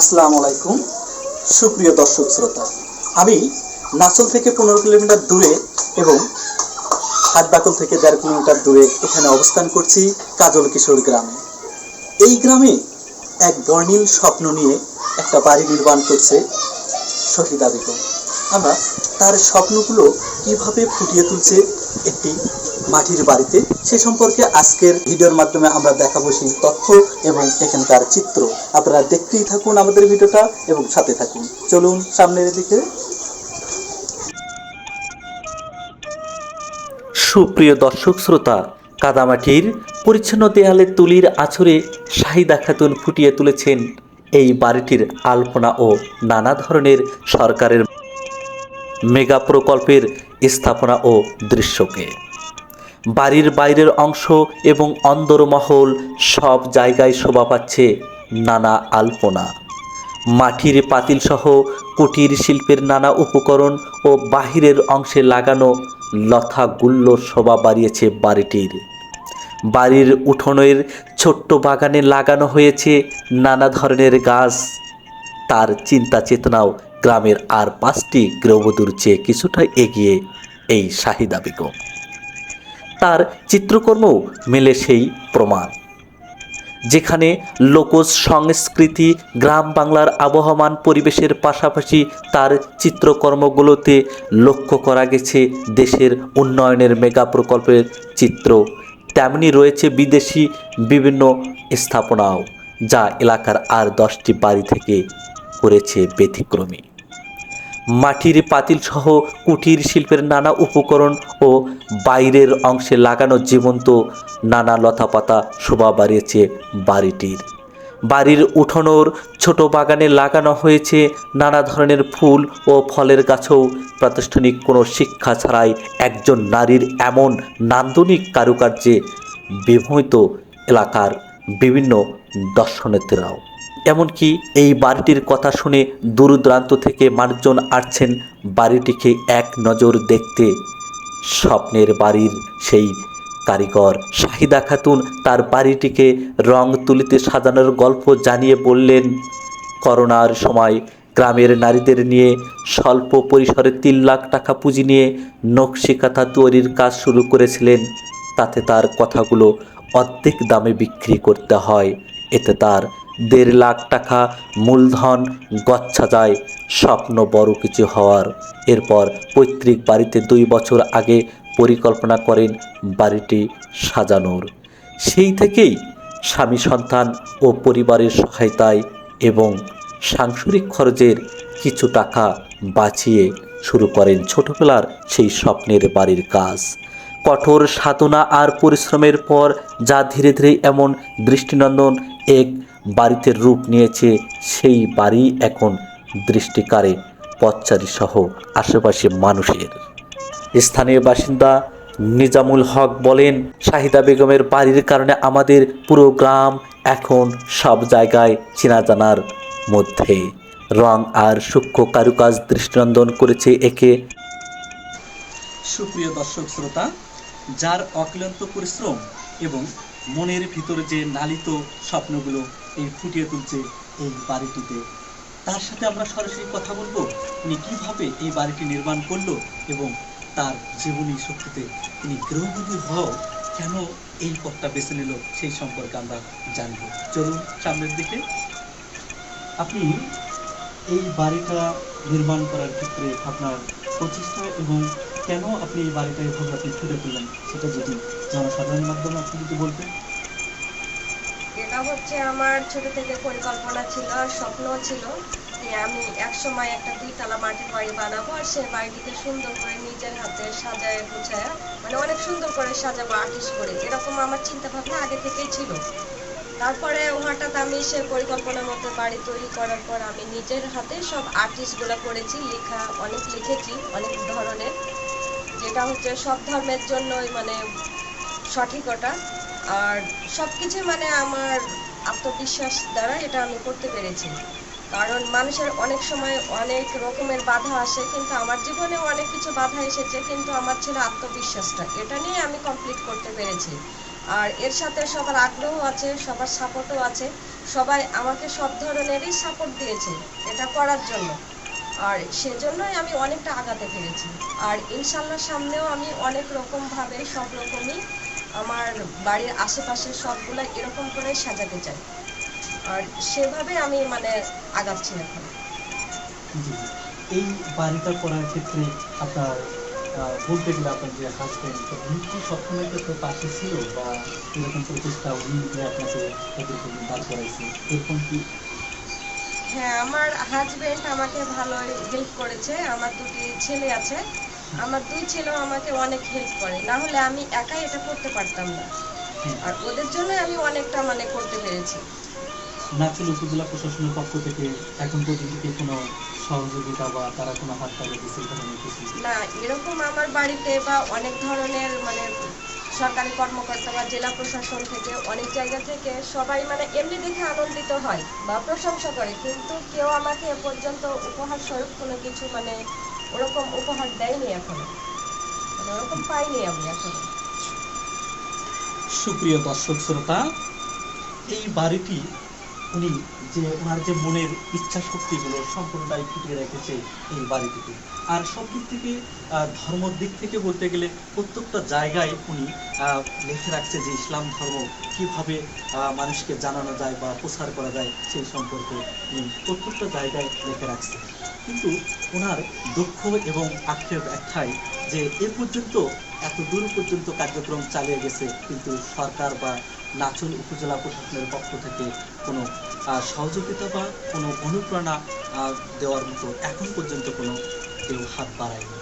আসসালামু আলাইকুম। সুপ্রিয় দর্শক শ্রোতা, আমি নাচল থেকে পনেরো কিলোমিটার দূরে এবং হাটবাকল থেকে দেড় কিলোমিটার দূরে এখানে অবস্থান করছি কাজল কিশোর গ্রামে। এই গ্রামে এক বর্ণিল স্বপ্ন নিয়ে একটা বাড়ি নির্মাণ করছে শহীদা বেগম আমরা তার স্বপ্নগুলো কীভাবে ফুটিয়ে তুলছে একটি মাটির বাড়িতে। সে সম্পর্কে আজকের ভিডিওর মাধ্যমে আমরা দেখাবো সেই তথ্য এবং এখানকার চিত্র। আপনারা দেখতেই থাকুন আমাদের ভিডিওটা এবং সাথে থাকুন। চলুন সামনের দিকে। সুপ্রিয় দর্শক শ্রোতা, কাদামাটির পরিচ্ছন্ন দেয়ালে তুলির আছরে শাহিদা খাতুন ফুটিয়ে তুলেছেন এই বাড়িটির আলপনা ও নানা ধরনের সরকারের মেগা প্রকল্পের স্থাপনা ও দৃশ্যকে। বাড়ির বাইরের অংশ এবং অন্দরমহল সব জায়গায় শোভা পাচ্ছে নানা আলপনা। মাটির পাতিলসহ কুটির শিল্পের নানা উপকরণ ও বাহিরের অংশে লাগানো লতা গুল্ল শোভা বাড়িয়েছে বাড়িটির। বাড়ির উঠোনের ছোট্ট বাগানে লাগানো হয়েছে নানা ধরনের গাছ। তার চিন্তা চেতনাও গ্রামের আর পাঁচটি গৃহবধূর চেয়ে কিছুটা এগিয়ে এই শাহিদা বেগম তার চিত্রকর্মও মেলে সেই প্রমাণ। যেখানে লোকজ সংস্কৃতি, গ্রাম বাংলার আবহমান পরিবেশের পাশাপাশি তার চিত্রকর্মগুলোতে লক্ষ্য করা গেছে দেশের উন্নয়নের মেগা প্রকল্পের চিত্র। তেমনি রয়েছে বিদেশি বিভিন্ন স্থাপনাও, যা এলাকার আর দশটি বাড়ি থেকে করেছে ব্যতিক্রমী। মাটির পাতিল সহ কুটির শিল্পের নানা উপকরণ ও বাইরের অংশে লাগানো জীবন্ত নানা লতাপাতা শোভা বাড়িয়েছে বাড়িটির। বাড়ির উঠোনোর ছোট বাগানে লাগানো হয়েছে নানা ধরনের ফুল ও ফলের গাছও। প্রাতিষ্ঠানিক কোনো শিক্ষা ছাড়াই একজন নারীর এমন নান্দনিক কারুকার্যে বিমোহিত এলাকার বিভিন্ন দর্শনার্থীরাও এমনকি এই বাড়িটির কথা শুনে দূর দূরান্ত থেকে মানুষজন আসছেন বাড়িটিকে এক নজর দেখতে। স্বপ্নের বাড়ির সেই কারিগর শাহিদা খাতুন তার বাড়িটিকে রং তুলিতে সাজানোর গল্প জানিয়ে বললেন, করোনার সময় গ্রামের নারীদের নিয়ে স্বল্প পরিসরে তিন লাখ টাকা পুঁজি নিয়ে নকশিকাথা তৈরির কাজ শুরু করেছিলেন। তাতে তার কথাগুলো অর্ধেক দামে বিক্রি করতে হয়। এতে তার দেড় লাখ টাকা মূলধন গচ্ছা যায়, স্বপ্ন বড় কিছু হওয়ার। এরপর পৈতৃক বাড়িতে দুই বছর আগে পরিকল্পনা করেন বাড়িটি সাজানোর। সেই থেকেই স্বামী সন্তান ও পরিবারের সহায়তায় এবং সাংসারিক খরচের কিছু টাকা বাঁচিয়ে শুরু করেন ছোটবেলার সেই স্বপ্নের বাড়ির কাজ। কঠোর সাধনা আর পরিশ্রমের পর যা ধীরে ধীরে এমন দৃষ্টিনন্দন, এক বাড়িতে রূপ নিয়েছে, সেই বাড়ি এখন দৃষ্টিকারে পথচারী সহ আশেপাশে মানুষের। স্থানীয় বাসিন্দা নিজামুল হক বলেন, শাহিদা বেগমের বাড়ির কারণে আমাদের পুরো গ্রাম এখন সব জায়গায় চেনা জানার মধ্যে। রং আর সূক্ষ্ম কারুকাজ দৃষ্টিনন্দন করেছে একে। সুপ্রিয় দর্শক শ্রোতা, যার অক্লান্ত পরিশ্রম এবং মনের ভিতরে যে নালিত স্বপ্নগুলো এই ফুটিয়ে তুলছে এই বাড়িটিতে। তার সাথে আমরা সরাসরি কথা বলব উনি কীভাবে এই বাড়িটি নির্মাণ করল এবং তার জীবনী শক্তিতে তিনি গৃহবধূ হও কেন এই পথটা বেছে নিল সেই সম্পর্কে আমরা জানব। চলুন সামনের দিকে। আপনি এই বাড়িটা নির্মাণ করার ক্ষেত্রে আপনার প্রচেষ্টা এবং কেন আপনি এই বাড়িটা এভাবে আপনি ফুটে তুললেন সেটা যদি জনসাধারণের মাধ্যমে আপনি যদি বলতেন এটা হচ্ছে আমার ছোট থেকে পরিকল্পনা ছিল, স্বপ্ন ছিল যে আমি এক সময় একটা দুইতলা মাটির বাড়ি বানাবো আর সেই বাড়িটিকে সুন্দর করে নিজের হাতে সাজায়, গুছায় মানে অনেক সুন্দর করে সাজাবো, আর্টিস্ট করে, এরকম আমার চিন্তা ভাবনা আগে থেকেই ছিল। তারপরে হঠাৎ আমি সে পরিকল্পনার মধ্যে বাড়ি তৈরি করার পর আমি নিজের হাতে সব আর্টিস্টগুলো করেছি, লেখা, অনেক লিখেছি, অনেক ধরনের, যেটা হচ্ছে সব ধর্মের জন্যই মানে সঠিকতা আর সবকিছু মানে আমার আত্মবিশ্বাস দ্বারা এটা আমি করতে পেরেছি। কারণ মানুষের অনেক সময় অনেক রকমের বাধা আসে, কিন্তু আমার জীবনে অনেক কিছু বাধা এসেছে, কিন্তু আমার ছিল আত্মবিশ্বাসটা। এটা নিয়ে আমি কমপ্লিট করতে পেরেছি। আর এর সাথে সবার আগ্রহ আছে, সবার সাপোর্টও আছে। সবাই আমাকে সব ধরনেরই সাপোর্ট দিয়েছে এটা করার জন্য। আর সেজন্যই আমি অনেকটা আগাতে পেরেছি। আর ইনশাল্লাহ সামনেও আমি অনেক রকমভাবে সব রকমই আমার বাড়ির আশেপাশে সবগুলো এরকম করে সাজাতে চাই। আর সেভাবে আমি মানে আগাচ্ছি এখন। এই বাড়িটা করার ক্ষেত্রে আপনার বলতে গেলে আপনার যে হাজবেন্ড উনি কি সবসময় আপনার পাশে ছিল বা এরকম প্রচেষ্টা উনি যে আপনাকে দাঁড় করাইছে এরকম কি? হ্যাঁ আমার হাজবেন্ড আমাকে ভালোই হেল্প করেছে। আমার দুটি ছেলে আছে। আমার দুই ছেলেও আমাকে অনেক হেল্প করে। না হলে আমি একাই এটা করতে পারতাম না। আর ওদের জন্য আমি অনেকটা মানে করতে পেরেছি। নাচল উপজেলা প্রশাসনের পক্ষ থেকে এখন পর্যন্ত কি কোনো সহযোগিতা বা তারা কোনো হাত দিচ্ছে না এরকম আমার বাড়িতে বা অনেক ধরনের মানে সরকারি কর্মকর্তা বা জেলা প্রশাসন থেকে অনেক জায়গা থেকে সবাই মানে এমনি দেখে আনন্দিত হয় বা প্রশংসা করে। কিন্তু কেউ আমাকে এ পর্যন্ত উপহার স্বরূপ কোনো কিছু মানে ওরকম উপহার দেয়নি এখনও। মানে ওরকম পাইনি আমি এখনও। সুপ্রিয় দর্শক শ্রোতা, এই বাড়িটি উনি যে ওনার যে মনের ইচ্ছা শক্তিগুলো সম্পূর্ণটাই ফুটিয়ে রেখেছে এই বাড়িটিতে। আর সব দিক থেকে ধর্মর দিক থেকে বলতে গেলে প্রত্যেকটা জায়গায় উনি লিখে রাখছে যে ইসলাম ধর্ম কীভাবে মানুষকে জানানো যায় বা প্রচার করা যায় সেই সম্পর্কে উনি প্রত্যেকটা জায়গায় লিখে রাখছে। কিন্তু ওনার দুঃখ এবং আক্ষের ব্যাখ্যায় যে এ পর্যন্ত এত দূর পর্যন্ত কার্যক্রম চালিয়ে গেছে, কিন্তু সরকার বা নাচল উপজেলা প্রশাসনের পক্ষ থেকে কোনো সহযোগিতা বা কোনো অনুপ্রেরণা দেওয়ার মতো এখন পর্যন্ত কোনো কেউ হাত বাড়ায়নি।